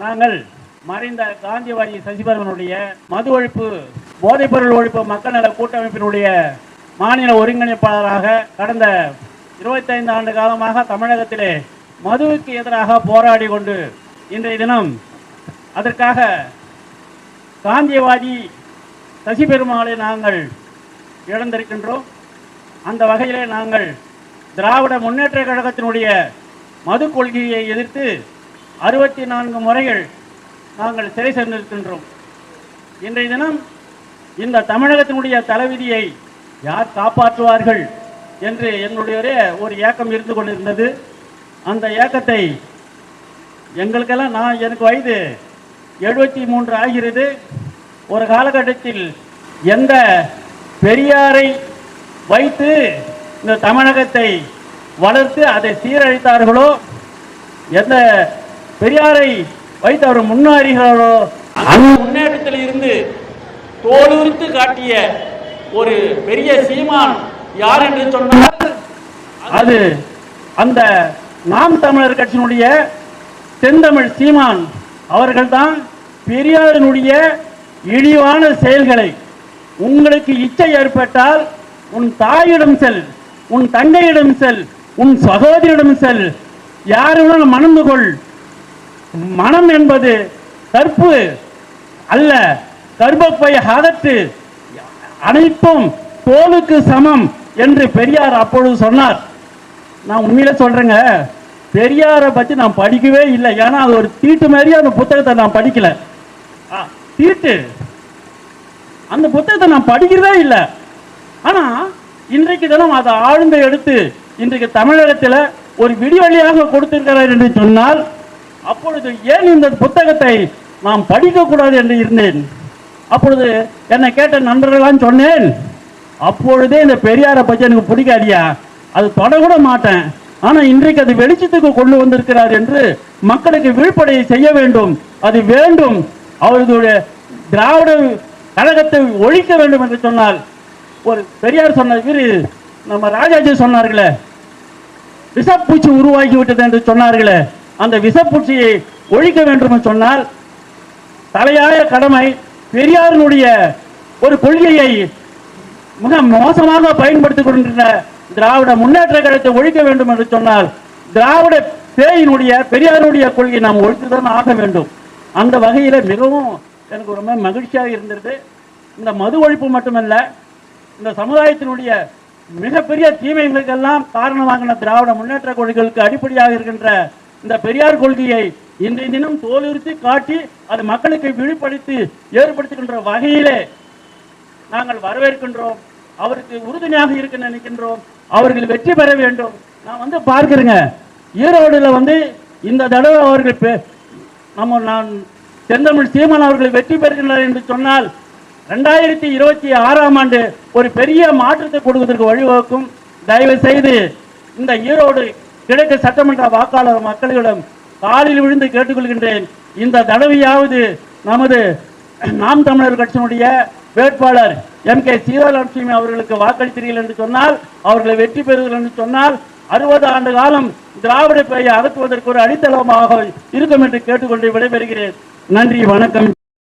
நாங்கள் மறைந்த காந்தியவாதி சசிபர்மனுடைய மது ஒழிப்பு போதைப்பொருள் ஒழிப்பு மக்கள் நல கூட்டமைப்பினுடைய மாநில ஒருங்கிணைப்பாளராக கடந்த 25 ஆண்டு காலமாக தமிழகத்திலே மதுவுக்கு எதிராக போராடி கொண்டு இன்றைய தினம் அதற்காக காந்தியவாதி சசி பெருமாளை நாங்கள் இழந்திருக்கின்றோம். அந்த வகையிலே நாங்கள் திராவிட முன்னேற்ற கழகத்தினுடைய மது கொள்கையை எதிர்த்து அறுபத்தி நான்கு முறைகள் நாங்கள் சிறை சென்றிருக்கின்றோம். இன்றைய தினம் இந்த தமிழகத்தினுடைய தலைவிதியை யார் காப்பாற்றுவார்கள் என்று என்னுடைய ஒரு ஏக்கம் இருந்து கொண்டிருந்தது. அந்த ஏக்கத்தை எங்களுக்கெல்லாம் நான் எனக்கு வயது எழுபத்தி மூன்று ஆகிறது. ஒரு காலகட்டத்தில் எந்த பெரியாரை வைத்து இந்த தமிழகத்தை வளர்த்து அதை சீரழித்தார்களோ எந்த பெரியாரை வைத்து அவர் முன்னேறுகிறாரோ அந்த முன்னேற்றத்தில் இருந்து தோலுரித்து காட்டிய ஒரு பெரிய சீமான் யார் என்று சொன்னால் அது அந்த நாம் தமிழர் கட்சியினுடைய செந்தமிழ் சீமான். அவர்கள்தான் பெரியாரினுடைய இழிவான செயல்களை உங்களுக்கு இச்சை ஏற்பட்டால் உன் தாயிடம் செல் உன் தங்கையிடம் செல் உன் சகோதரியிடம் செல் யாருடன் மணந்து கொள் மனம் என்பது கற்பு அல்ல. கர்ப்பப்பை அகற்று அனைத்தும் தோலுக்கு சமம் என்று பெரியார் அப்பொழுது சொன்னார். நான் உண்மையில சொல்றேங்க பெரியாரை பத்தி நான் படிக்கவே இல்லை. ஏன்னா அது ஒரு தீட்டு மாதிரி அந்த புத்தகத்தை நான் படிக்கல. ஆ, தீட்டு. அந்த புத்தகத்தை நான் படிக்கிறதே இல்லை. ஆனா இன்றைக்கு தினம் அதை ஆழ்ந்து எடுத்து இன்றைக்கு தமிழகத்தில் ஒரு விடிவெளியாக கொடுத்திருக்கிறார் என்று சொன்னால் அப்பொழுது ஏன் இந்த புத்தகத்தை நாம் படிக்கக்கூடாது என்று இருந்தேன்? அப்பொழுது என்னை கேட்ட நண்பர்களாம் சொன்னேன் அப்பொழுதே இந்த பெரியாரை பற்றி எனக்கு பிடிக்காதியா? அது தொடக்கூட மாட்டேன். ஆனால் இன்றைக்கு அது வெளிச்சத்துக்கு கொண்டு வந்திருக்கிறார் என்று மக்களுக்கு விழிப்படையை செய்ய வேண்டும். அது வேண்டும். அவர்களுடைய திராவிட கழகத்தை ஒழிக்க வேண்டும் என்று சொன்னால் ஒரு பெரியார் சொன்ன இவரு நம்ம ராஜாஜி சொன்னார்களே விஷப்பூச்சி உருவாகி விட்டது என்று சொன்னார்களே அந்த விஷப்பூச்சியை ஒழிக்க வேண்டும் சொன்னால் தலையாய கடமை பெரியாரினுடைய ஒரு கொள்கையை மிக மோசமாக பயன்படுத்திக் கொண்டிருந்த திராவிட முன்னேற்ற கழகத்தை ஒழிக்க வேண்டும் என்று சொன்னால் திராவிட பேயினுடைய பெரியாருடைய கொள்கையை நாம் ஒழித்துதான் ஆக வேண்டும். அந்த வகையில் மிகவும் எனக்கு ரொம்ப மகிழ்ச்சியாக இருந்தது. இந்த மது ஒழிப்பு மட்டுமல்ல இந்த சமுதாயத்தினுடைய மிகப்பெரிய தீமைகளுக்கெல்லாம் காரணமாகின திராவிட முன்னேற்ற கொள்கைகளுக்கு அடிப்படையாக இருக்கின்ற இந்த பெரியார் கொள்கையை இன்றைய தினம் தோலுறுத்தி காட்டி அது மக்களுக்கு விழிப்படுத்தி ஏற்படுத்துகின்ற வகையிலே நாங்கள் வரவேற்கின்றோம். அவருக்கு உறுதுணையாக இருக்க நினைக்கின்றோம். அவர்கள் வெற்றி பெற வேண்டும். நான் வந்து பார்க்கிறேங்க. ஈரோடுல வந்து இந்த தடவை அவர்கள் பெ- நம்ம நான் செந்தமிழ் சீமான் அவர்கள் வெற்றி பெறுகின்றனர் என்று சொன்னால் ரெண்டாயிரத்தி இருபத்தி ஆறாம் ஆண்டு ஒரு பெரிய மாற்றத்தை கொடுப்பதற்கு வழிவகுக்கும். தயவு செய்து இந்த ஈரோடு கிழக்கு சட்டமன்ற வாக்காளர் மக்களிடம் காலில் விழுந்து கேட்டுக்கொள்கின்றேன். இந்த தடவையாவது நமது நாம் தமிழர் கட்சியினுடைய வேட்பாளர் எம் கே சீதாலட்சுமி அவர்களுக்கு வாக்களித்தீர்கள் என்று சொன்னால் அவர்களை வெற்றி பெறுவீர்கள் என்று சொன்னால் அறுபது ஆண்டு காலம் திராவிட பெயரை அகற்றுவதற்கு ஒரு அடித்தளமாக இருக்கும் என்று கேட்டுக்கொண்டு விடைபெறுகிறேன். நன்றி வணக்கம்.